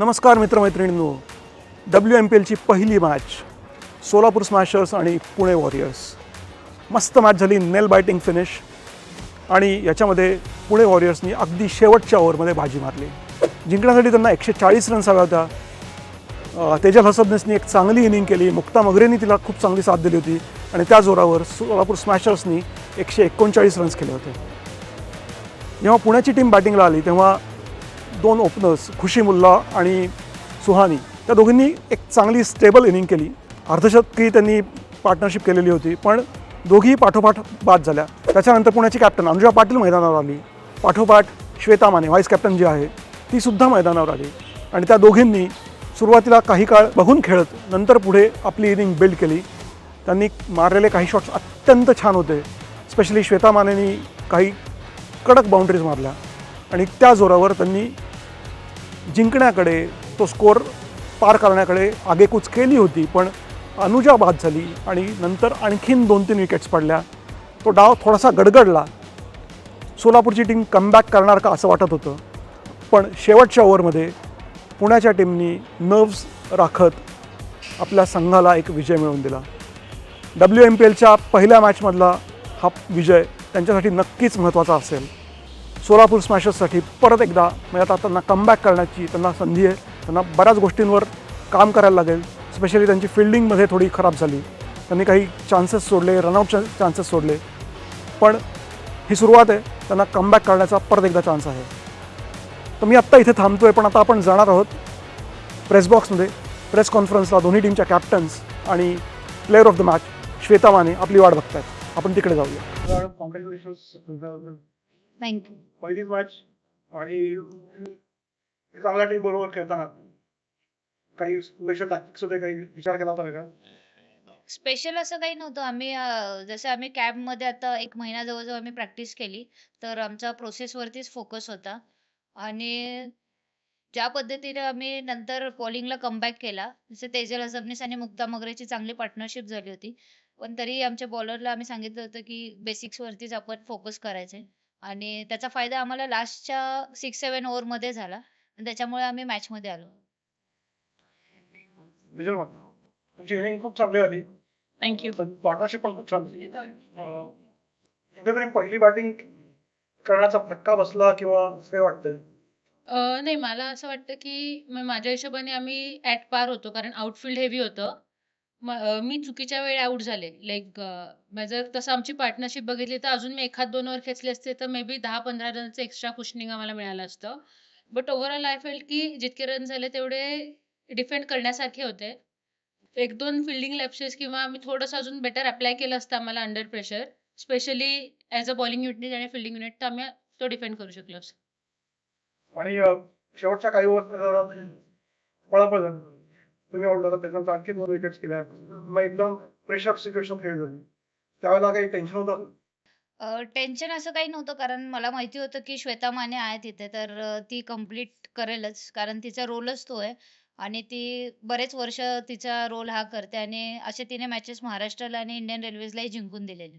नमस्कार मित्रमैत्रिणींनो. W M P एलची पहिली मॅच सोलापूर स्मॅशर्स आणि पुणे वॉरियर्स मस्त मॅच झाली नेल बायटिंग फिनिश आणि याच्यामध्ये पुणे वॉरियर्सनी अगदी शेवटच्या ओव्हरमध्ये भाजी मारली. जिंकण्यासाठी त्यांना एकशे चाळीस रन्स हव्या होत्या तेजल हसबनेसनी एक चांगली इनिंग केली. मुक्ता मगरेनी तिला खूप चांगली साथ दिली होती. आणि त्या जोरावर सोलापूर स्मॅशर्सनी एकशे एकोणचाळीस रन्स केले होते. जेव्हा पुण्याची टीम बॅटिंगला आली तेव्हा दोन ओपनर्स खुशी मुल्ला आणि सुहानी त्या दोघींनी एक चांगली स्टेबल इनिंग केली. अर्धशतकी त्यांनी पार्टनरशिप केलेली होती पण दोघी पाठोपाठ बाद झाल्या. त्याच्यानंतर पुण्याची कॅप्टन अनुजा पाटील मैदानावर आली. पाठोपाठ श्वेता माने व्हाईस कॅप्टन जी आहे ती सुद्धा मैदानावर आली. आणि त्या दोघींनी सुरुवातीला काही काळ बघून खेळत नंतर पुढे आपली इनिंग बिल्ड केली. त्यांनी मारलेले काही शॉट्स अत्यंत छान होते. स्पेशली श्वेता मानेनी काही कडक बाउंड्रीज मारल्या. आणि त्या जोरावर त्यांनी जिंकण्याकडे तो स्कोअर पार करण्याकडे आगेकूच केली होती. पण अनुजा बाद झाली आणि नंतर आणखीन दोन तीन विकेट्स पडल्या. तो डाव थोडासा गडगडला. सोलापूरची टीम कमबॅक करणार का असं वाटत होतं. पण शेवटच्या ओव्हरमध्ये पुण्याच्या टीमनी नर्व्स राखत आपल्या संघाला एक विजय मिळवून दिला. डब्ल्यू एम पी एलच्या पहिल्या मॅचमधला हा विजय त्यांच्यासाठी नक्कीच महत्त्वाचा असेल. सोलापूर स्मॅशर्ससाठी परत एकदा म्हणजे आता त्यांना कमबॅक करण्याची त्यांना संधी आहे. त्यांना बऱ्याच गोष्टींवर काम करायला लागेल. स्पेशली त्यांची फिल्डिंगमध्ये थोडी खराब झाली. त्यांनी काही चान्सेस सोडले रनआउट चान्सेस सोडले. पण ही सुरुवात आहे. त्यांना कमबॅक करण्याचा परत एकदा चान्स आहे. तर मी आत्ता इथे थांबतो आहे पण आता आपण जाणार आहोत प्रेस बॉक्समध्ये प्रेस कॉन्फरन्सला दोन्ही टीमच्या कॅप्टन्स आणि player of the match Shweta Mane आपली वाट बघत आहेत आपण तिकडे जाऊया. कॉंग्रॅच्युलेशन थँक्यू पहिलीच मॅच आणि चांगल्या टीम बरोबर खेळताना काही स्पेशल टॅक्टिक्स होते काही विचार केला होता का? स्पेशल असं काही नव्हतं. आम्ही जसं आम्ही कॅम्पमध्ये आता एक महिना जवळजवळ आम्ही प्रॅक्टिस केली तर आमचा प्रोसेसवरतीच फोकस होता. आणि ज्या पद्धतीने आम्ही नंतर बॉलिंगला कमबॅक केला जसे तेजल हसबनीस आणि मुक्ता मगरेची चांगली पार्टनरशिप झाली होती. पण तरी आमच्या बॉलरला आम्ही सांगितलं होतं की बेसिक्स वरतीच आपण फोकस करायचे आणि त्याचा फायदा आम्हाला लास्टच्या सिक्स सेव्हन ओव्हरमध्ये झाला. आणि त्याच्यामुळे आम्ही मॅचमध्ये आलो. विजय तुमची इनिंग खूप चांगली झाली. थँक्यू पार्टनरशिप पण खूप छान झाली. अं, कुठेतरी पहिली बॅटिंग करण्याचा फटका बसला किंवा वाटतंय? नाही मला असं वाटतं की म- माझ्या हिशोबाने आम्ही ऍट पार होतो. कारण आउटफिल्ड हेवी होतं. म- मी चुकीच्या वेळी आउट झाले. लाईक जर तसं आमची पार्टनरशिप बघितली तर अजून मी एखाद दोन ओव्हर खेचले असते तर मे बी दहा पंधरा रनचं एक्स्ट्रा कुशनिंग आम्हाला मिळालं असतं. बट ओव्हरऑल आय फेल्ट की जितके रन झाले तेवढे डिफेंड करण्यासारखे होते. एक दोन फिल्डिंग लॅप्सेस किंवा आम्ही थोडंसं अजून बेटर अप्लाय केलं असतं आम्हाला under pressure specially as a bowling unit आणि फिल्डिंग युनिट तर आम्ही तो डिफेंड करू शकलो असतो आणि शेवटच्या काही ओव्हर पळापळ झाली. तुम्ही आउट झाला त्याच्यानंतर आणखी दोन विकेट्स केल्या. मग एकदम प्रेशर सिच्युएशन खेळ झाली. त्यावेळेला काही टेन्शन होतं टेन्शन असं काही नव्हतं कारण मला माहिती होतं की श्वेता माने आहे तिथे तर ती कंप्लीट करेलच. कारण तिचा रोलच तो आहे. आणि ती बरेच वर्ष तिचा रोल हा करते. आणि असे तिने मॅचेस महाराष्ट्राला आणि इंडियन रेल्वेजलाही जिंकून दिलेले.